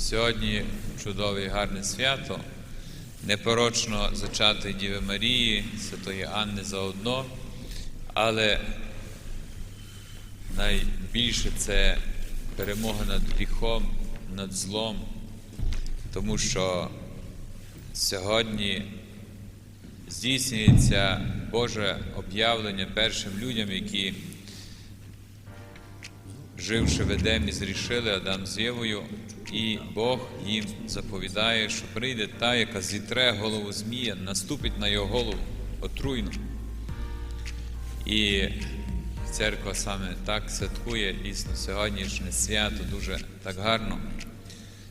Сьогодні чудове і гарне свято, непорочно зачати Діви Марії, Святої Анни заодно, але найбільше це перемога над гріхом, над злом, тому що сьогодні здійснюється Боже об'явлення першим людям, які, живши в Едемі, зрішили Адам з Євою, і Бог їм заповідає, що прийде та, яка зітре голову Змія, наступить на його голову отруйно. І церква саме так святкує дійсно сьогоднішнє свято дуже так гарно,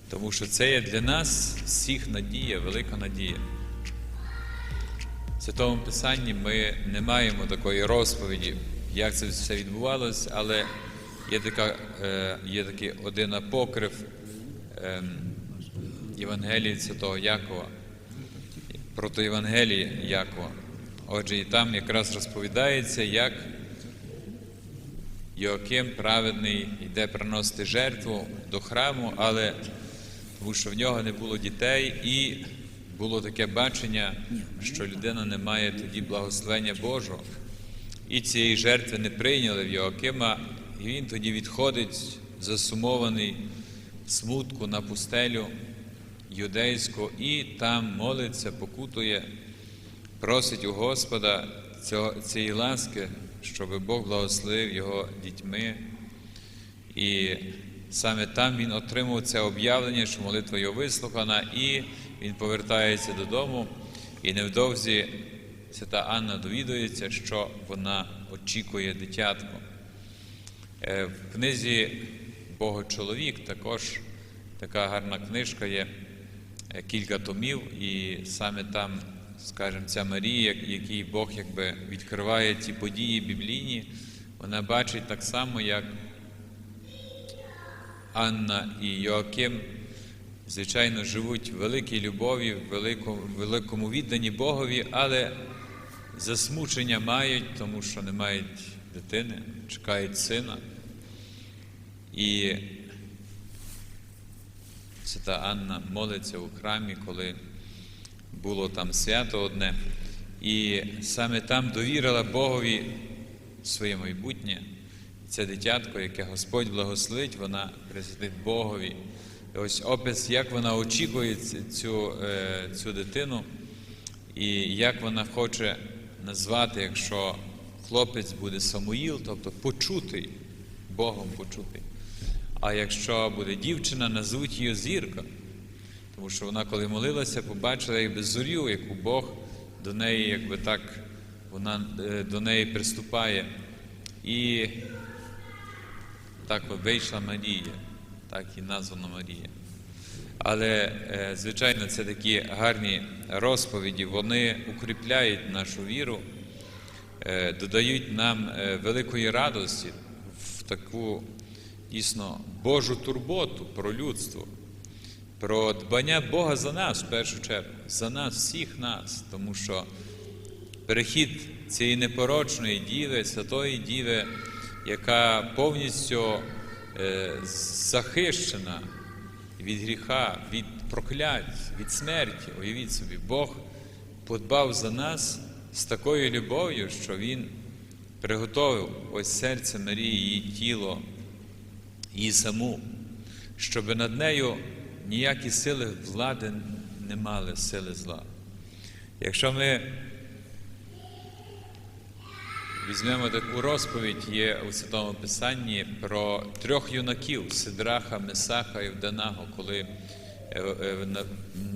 тому що це є для нас всіх надія, велика надія. В Святому Писанні ми не маємо такої розповіді, як це все відбувалося, але є, така, е, є такий один апокриф е, Євангелії Святого Якова, прото Євангелії Якова. Отже, і там якраз розповідається, як Йоаким праведний йде приносити жертву до храму, але тому що в нього не було дітей, і було таке бачення, що людина не має тоді благословення Божого. І цієї жертви не прийняли в Йоакима, і він тоді відходить засумований смутку на пустелю юдейську, і там молиться, покутує, просить у Господа цієї ласки, щоб Бог благословив його дітьми. І саме там він отримав це об'явлення, що молитва його вислухана, і він повертається додому, і невдовзі свята Анна довідується, що вона очікує дитятко. Е, В книзі Богочоловік також така гарна книжка є, е, кілька томів, і саме там, скажімо, ця Марія, якій Бог якби відкриває ті події біблійні, вона бачить так само, як Анна і Йоаким, звичайно, живуть в великій любові, в великому, великому відданні Богові, але засмучення мають, тому що не мають дитини, чекають сина. І свята Анна молиться у храмі, коли було там свято одне, і саме там довірила Богові своє майбутнє. Це дитятко, яке Господь благословить, вона присвятить Богові. І ось опис, як вона очікує цю, е, цю дитину, і як вона хоче назвати, якщо хлопець буде Самуїл, тобто почутий, Богом почутий. А якщо буде дівчина, назвуть її зірка. Тому що вона, коли молилася, побачила якби зорю, яку Бог до неї, якби так, вона е, до неї приступає. І так вийшла Марія, так і названа Марія. Але, е, звичайно, це такі гарні розповіді, вони укріпляють нашу віру, е, додають нам великої радості в таку дійсно Божу турботу про людство, про дбання Бога за нас в першу чергу, за нас, всіх нас, тому що перехід цієї непорочної діви, святої діви, яка повністю е, захищена від гріха, від проклять, від смерті. Уявіть собі, Бог подбав за нас з такою любов'ю, що Він приготовив ось серце Марії, її тіло, її саму, щоб над нею ніякі сили влади не мали сили зла. Якщо ми Візьмемо таку розповідь, є у Святому Писанні про трьох юнаків Сидраха, Месаха і Вданаго, коли е, е,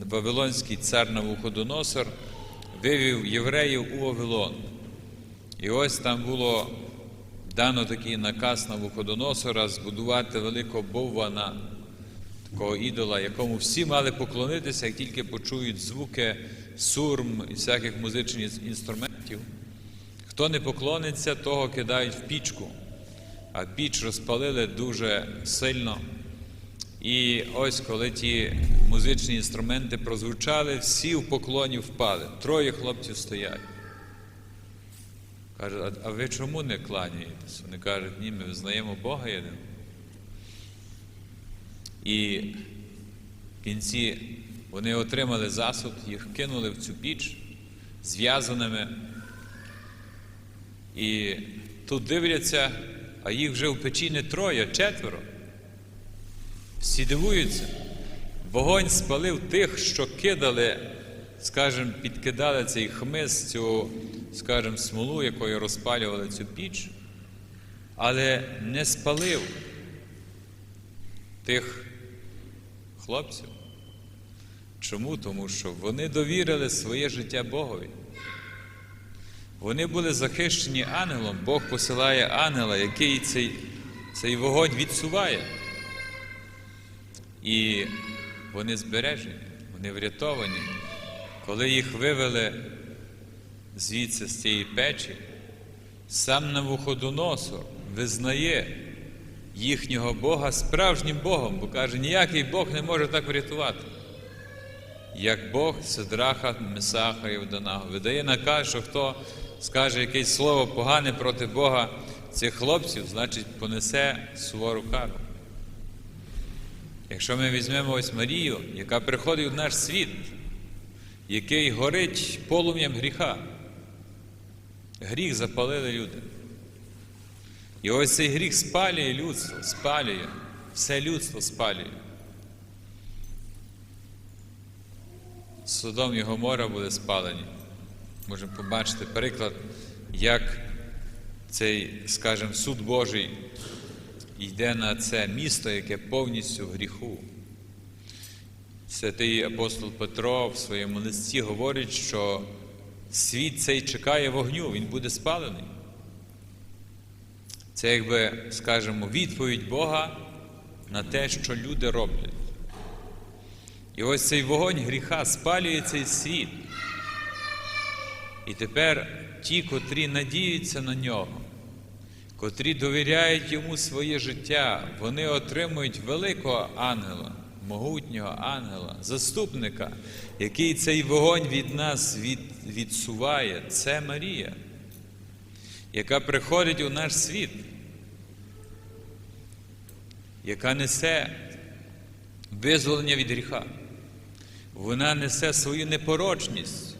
Вавилонський цар Навуходоносор вивів євреїв у Вавилон. І ось там було дано такий наказ Навуходоносора збудувати великого боввана, такого ідола, якому всі мали поклонитися, як тільки почують звуки сурм і всяких музичних інструментів. Хто не поклониться, того кидають в пічку, а піч розпалили дуже сильно. І ось коли ті музичні інструменти прозвучали, всі в поклоні впали. Троє хлопців стоять. Кажуть, а ви чому не кланяєтесь? Вони кажуть, ні, ми визнаємо Бога єдиного. І В кінці вони отримали засуд, їх кинули в цю піч зв'язаними. І тут дивляться, а їх вже в печі не троє, а четверо. Всі дивуються. Вогонь спалив тих, що кидали, скажімо, підкидали цей хмиз, цю, скажімо, смолу, якою розпалювали цю піч, але не спалив тих хлопців. Чому? Тому що вони довірили своє життя Богові. Вони були захищені ангелом, Бог посилає ангела, який цей, цей вогонь відсуває. І вони збережені, вони врятовані. Коли їх вивели звідси з цієї печі, сам Навуходоносор визнає їхнього Бога справжнім Богом, бо каже, ніякий Бог не може так врятувати. Як Бог Сидраха, Месаха і Вданаго видає наказ, що хто скаже якесь слово погане проти Бога цих хлопців, значить понесе сувору кару. Якщо ми візьмемо ось Марію, яка приходить в наш світ, який горить полум'ям гріха, гріх запалили люди. І ось цей гріх спалює людство, спалює, все людство спалює. Содом і Гомора були спалені. Можемо побачити приклад, як цей, скажімо, суд Божий йде на це місто, яке повністю в гріху. Святий апостол Петро в своєму листі говорить, що світ цей чекає вогню, він буде спалений. Це, якби, скажімо, відповідь Бога на те, що люди роблять. І ось цей вогонь гріха спалює цей світ. І тепер ті, котрі надіються на нього, котрі довіряють йому своє життя, вони отримують великого ангела, могутнього ангела, заступника, який цей вогонь від нас від, відсуває. Це Марія, яка приходить у наш світ, яка несе визволення від гріха. Вона несе свою непорочність.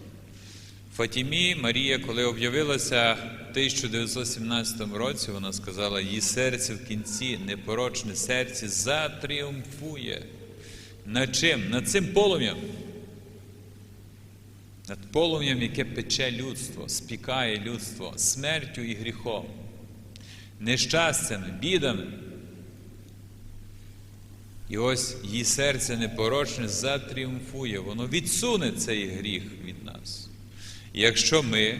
Фатімі Марія, коли об'явилася в 1917 році, вона сказала, її серце в кінці, непорочне серце, затріумфує. Над чим? Над цим полум'ям. Над полум'ям, яке пече людство, спікає людство смертю і гріхом, нещастями, бідами. І ось її серце непорочне затріумфує, воно відсуне цей гріх від нас. Якщо ми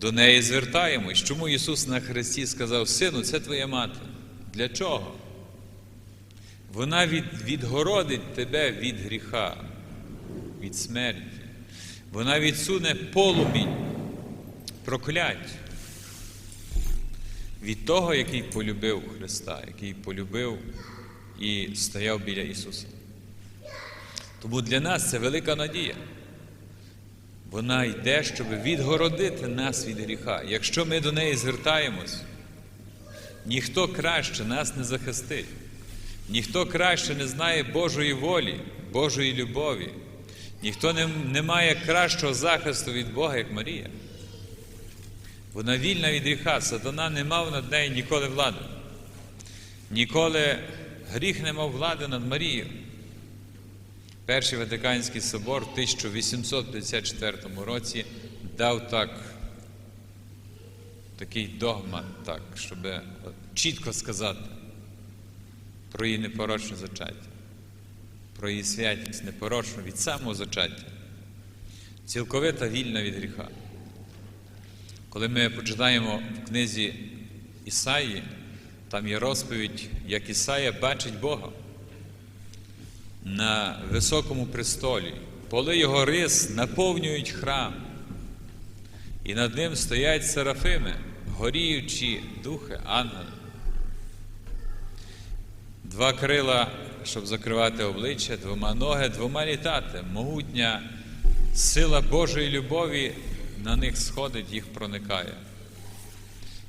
до неї звертаємось, чому Ісус на Христі сказав, Сину, це твоя мати? Для чого? Вона від, відгородить тебе від гріха, від смерті. Вона відсуне полумінь, проклять від того, який полюбив Христа, який полюбив і стояв біля Ісуса. Тому для нас це велика надія. Вона йде, щоб відгородити нас від гріха. Якщо ми до неї звертаємось, ніхто краще нас не захистить, ніхто краще не знає Божої волі, Божої любові, ніхто не, не має кращого захисту від Бога, як Марія. Вона вільна від гріха, сатана не мав над нею ніколи влади. Ніколи гріх не мав влади над Марією. Перший Ватиканський собор в 1854 році дав так, такий догмат, так, щоб чітко сказати про її непорочне зачаття, про її святість непорочну від самого зачаття, цілковита вільна від гріха. Коли ми почитаємо в книзі Ісаї, там є розповідь, як Ісая бачить Бога на високому престолі. Поли його рис наповнюють храм, і над ним стоять серафими, горіючі духи, ангели. Два крила, щоб закривати обличчя, двома ноги, двома літати. Могутня сила Божої любові на них сходить, їх проникає.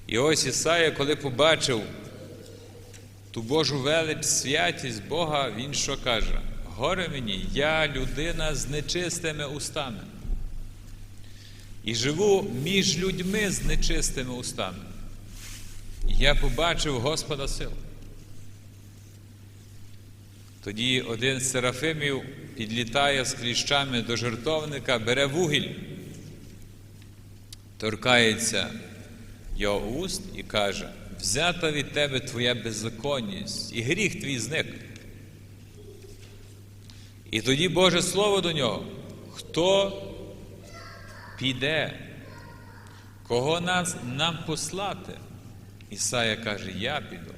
І ось Ісая, коли побачив ту Божу велич, святість Бога, він що каже? горе мені, я людина з нечистими устами. І живу між людьми з нечистими устами. Я побачив Господа сил. Тоді один з серафимів підлітає з кліщами до жертовника, бере вугіль, торкається його уст і каже: взята від тебе твоя беззаконність, і гріх твій зник. І тоді Боже Слово до нього, хто піде, кого нас, нам послати? Ісая каже, я піду.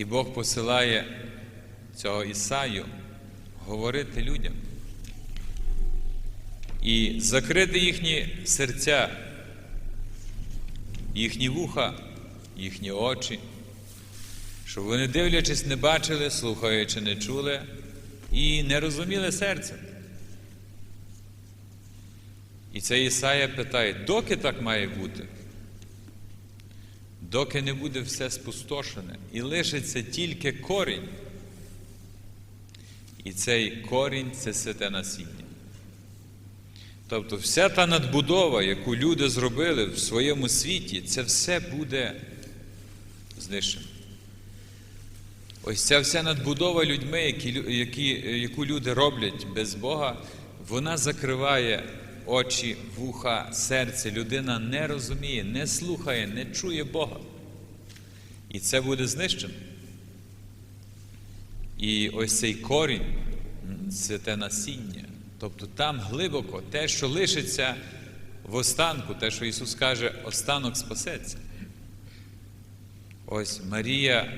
І Бог посилає цього Ісаю говорити людям і закрити їхні серця, їхні вуха, їхні очі, щоб вони, дивлячись, не бачили, слухаючи, не чули і не розуміли серцем. І це Ісая питає, доки так має бути? Доки не буде все спустошене і лишиться тільки корінь. І цей корінь це святе насіння. Тобто вся та надбудова, яку люди зробили в своєму світі, це все буде знищено. Ось ця вся надбудова людьми, які, які, яку люди роблять без Бога, вона закриває очі, вуха, серце. Людина не розуміє, не слухає, не чує Бога. І це буде знищено. І ось цей корінь це те насіння. Тобто там глибоко те, що лишиться в останку, те, що Ісус каже, останок спасеться. Ось Марія,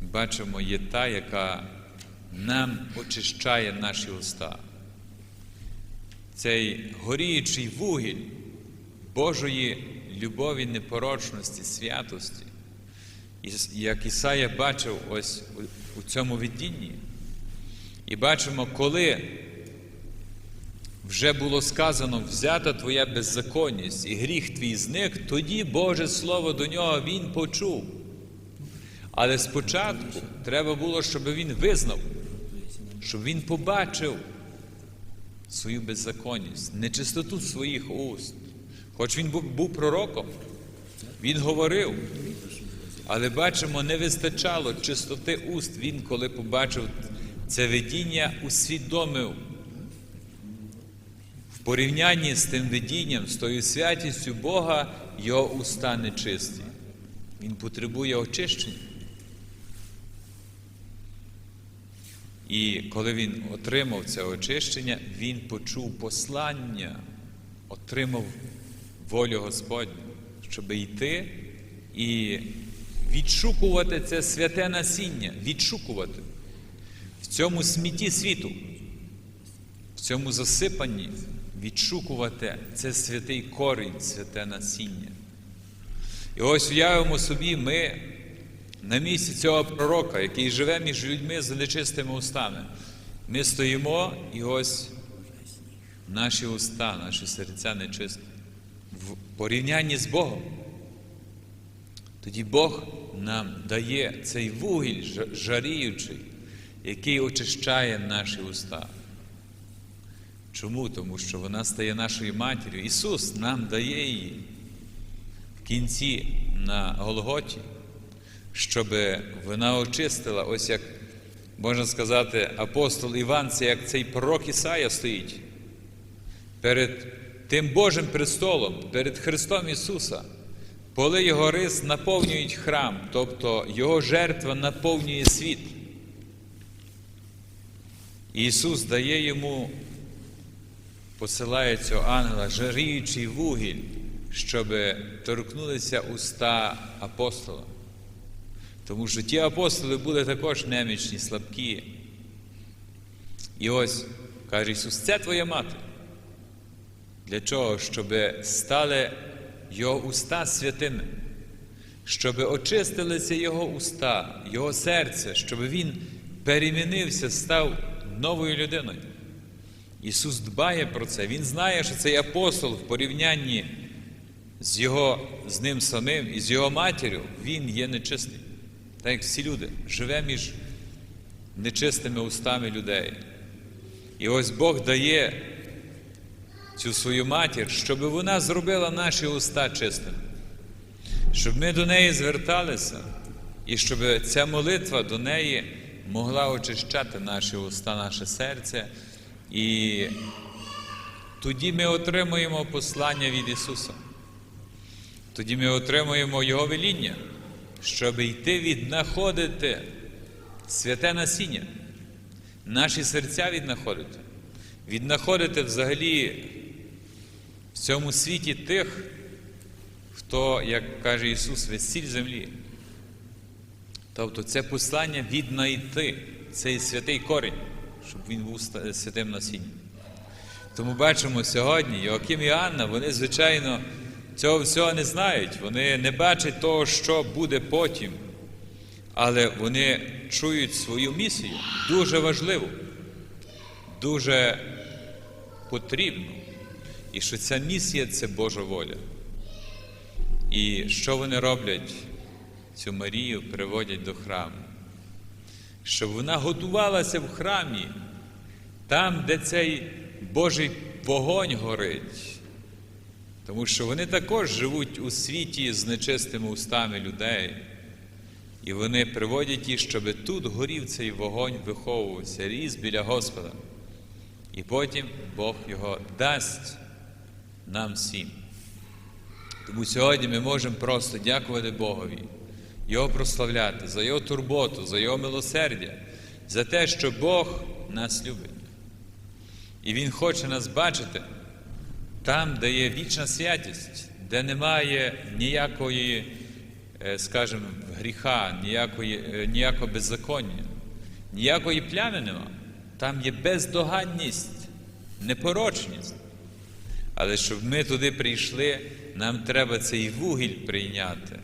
бачимо, є та, яка нам очищає наші уста. Цей горіючий вугіль Божої любові, непорочності, святості. Як Ісая бачив ось у цьому видінні. І бачимо, коли вже було сказано, взята твоя беззаконність і гріх твій зник, тоді Боже Слово до нього він почув. Але спочатку треба було, щоб він визнав, щоб він побачив свою беззаконність, нечистоту своїх уст. Хоч він був, пророком, він говорив, але бачимо, не вистачало чистоти уст. Він, коли побачив це видіння, усвідомив в порівнянні з тим видінням, з тою святістю Бога, його уста нечисті. Він потребує очищення. І коли він отримав це очищення, він почув послання, отримав волю Господню, щоб йти і відшукувати це святе насіння, відшукувати в цьому смітті світу, в цьому засипанні, відшукувати це святий корінь, святе насіння. І ось уявимо собі, ми на місці цього пророка, який живе між людьми з нечистими устами. Ми стоїмо і ось наші уста, наші серця нечисті. В порівнянні з Богом. Тоді Бог нам дає цей вугіль жаріючий, який очищає наші уста. Чому? Тому що вона стає нашою матір'ю. Ісус нам дає її в кінці на Голготі, щоб вона очистила, ось як можна сказати, апостол Іван, це як цей пророк Ісая стоїть перед тим Божим престолом, перед Христом Ісуса. Поли Його рис наповнюють храм, тобто Його жертва наповнює світ. Ісус дає йому, посилає цього ангела, жаріючий вугіль, щоб торкнулися уста апостола. Тому що ті апостоли були також немічні, слабкі. І ось каже Ісус, це твоя мати. Для чого? Щоб стали його уста святими, щоб очистилися Його уста, Його серце, щоб Він перемінився, став новою людиною. Ісус дбає про це. Він знає, що цей апостол в порівнянні з його, з ним самим і з його матір'ю, він є нечистий. Так як всі люди, живе між нечистими устами людей. І ось Бог дає цю свою матір, щоб вона зробила наші уста чистими, щоб ми до неї зверталися, і щоб ця молитва до неї могла очищати наші уста, наше серце. І тоді ми отримуємо послання від Ісуса. Тоді ми отримуємо Його веління, щоб йти віднаходити святе насіння, наші серця віднаходити, віднаходити взагалі в цьому світі тих, хто, як каже Ісус, весіль землі. Тобто це послання віднайти цей святий корінь, щоб він був святим насінням. Тому бачимо сьогодні, Йоаким і Анна, вони, звичайно, цього всього не знають, вони не бачать того, що буде потім. Але вони чують свою місію, дуже важливу, дуже потрібну. І що ця місія це Божа воля. І що вони роблять? Цю Марію приводять до храму, щоб вона готувалася в храмі, там, де цей Божий вогонь горить. Тому що вони також живуть у світі з нечистими устами людей. І вони приводять їх, щоб тут горів цей вогонь, виховувався, ріс біля Господа. І потім Бог його дасть нам всім. Тому сьогодні ми можемо просто дякувати Богові, Його прославляти за Його турботу, за Його милосердя, за те, що Бог нас любить. І Він хоче нас бачити там, де є вічна святість, де немає ніякої, е, скажімо, гріха, ніякої, е, ніякого беззаконня, ніякої плями нема. Там є бездоганність, непорочність. Але щоб ми туди прийшли, нам треба цей вугіль прийняти,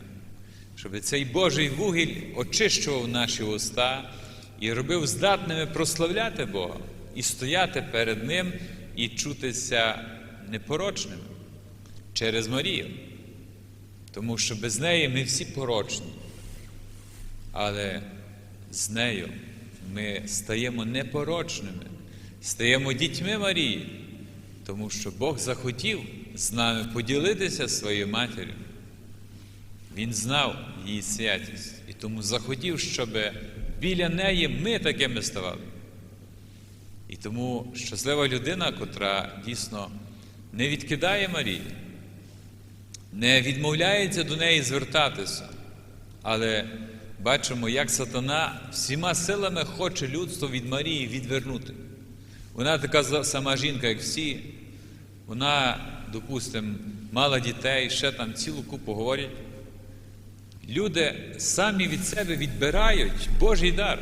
щоб цей Божий вугіль очищував наші уста і робив здатними прославляти Бога і стояти перед Ним і чутися непорочними через Марію. Тому що без неї ми всі порочні. Але з нею ми стаємо непорочними, стаємо дітьми Марії, тому що Бог захотів з нами поділитися своєю матір'ю. Він знав її святість і тому захотів, щоб біля неї ми такими ставали. І тому щаслива людина, котра дійсно не відкидає Марії, не відмовляється до неї звертатися, але бачимо, як сатана всіма силами хоче людство від Марії відвернути. Вона така сама жінка, як всі, вона, допустимо, мала дітей, ще там цілу купу говорять. Люди самі від себе відбирають Божий дар.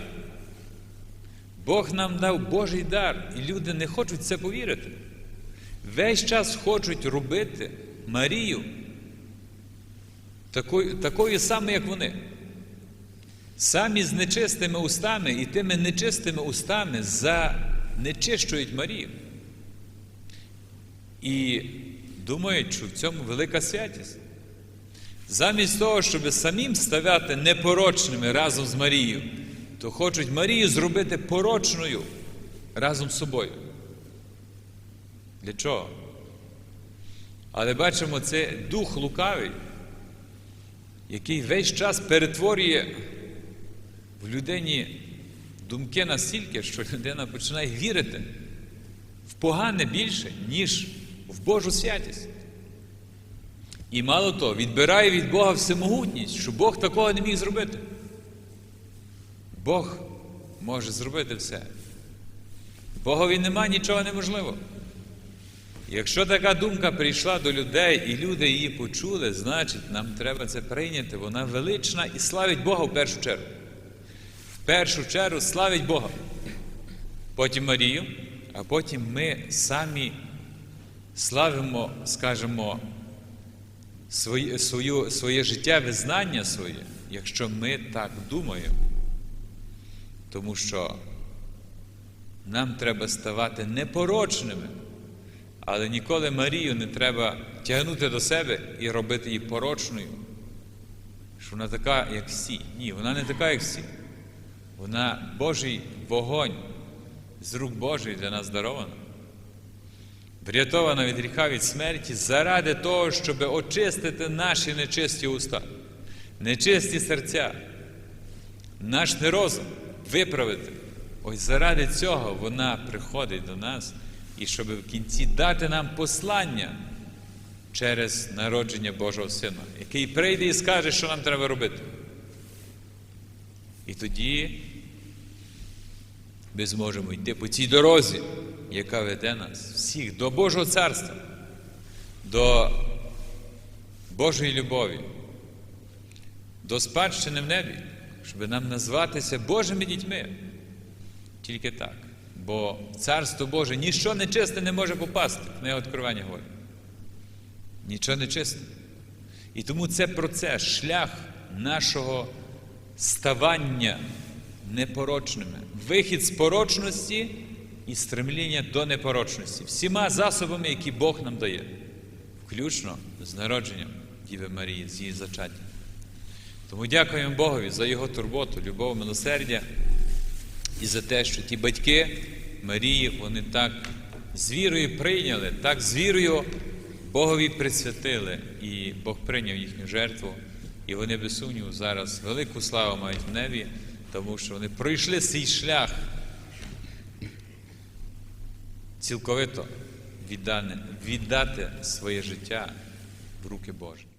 Бог нам дав Божий дар, і люди не хочуть це повірити. Весь час хочуть робити Марію такою, такою самою, як вони. Самі з нечистими устами і тими нечистими устами занечищують Марію. І думають, що в цьому велика святість. Замість того, щоб самим ставати непорочними разом з Марією, то хочуть Марію зробити порочною разом з собою. Для чого? Але бачимо, це дух лукавий, який весь час перетворює в людині думки настільки, що людина починає вірити в погане більше, ніж в Божу святість. І мало того, відбирає від Бога всемогутність, що Бог такого не міг зробити. Бог може зробити все. Богові нема нічого неможливого. Якщо така думка прийшла до людей і люди її почули, значить нам треба це прийняти. Вона велична і славить Бога в першу чергу. В першу чергу славить Бога. Потім Марію, а потім ми самі славимо, скажімо, своє, свою, своє життя, визнання своє, якщо ми так думаємо. Тому що нам треба ставати непорочними, але ніколи Марію не треба тягнути до себе і робити її порочною, що вона така, як всі. Ні, вона не така, як всі. Вона Божий вогонь з рук Божий для нас дарована. Врятована від гріха від смерті заради того, щоб очистити наші нечисті уста, нечисті серця, наш нерозум виправити. Ось заради цього вона приходить до нас, і щоб в кінці дати нам послання через народження Божого Сина, який прийде і скаже, що нам треба робити. І тоді ми зможемо йти по цій дорозі, яка веде нас всіх до Божого царства, до Божої любові, до спадщини в небі, щоб нам назватися Божими дітьми. Тільки так. Бо Царство Боже ніщо нечисте не може попасти, книга Откровення говорить. Нічого нечисте. І тому це процес, шлях нашого ставання непорочними, вихід з порочності і стремління до непорочності, всіма засобами, які Бог нам дає, включно з народженням Діви Марії, з її зачаттям. Тому дякуємо Богові за його турботу, любов, милосердя і за те, що ті батьки Марії, вони так з вірою прийняли, так з вірою Богові присвятили, і Бог прийняв їхню жертву, і вони без сумніву зараз велику славу мають в небі, тому що вони пройшли свій шлях цілковито віддане, віддати своє життя в руки Божі.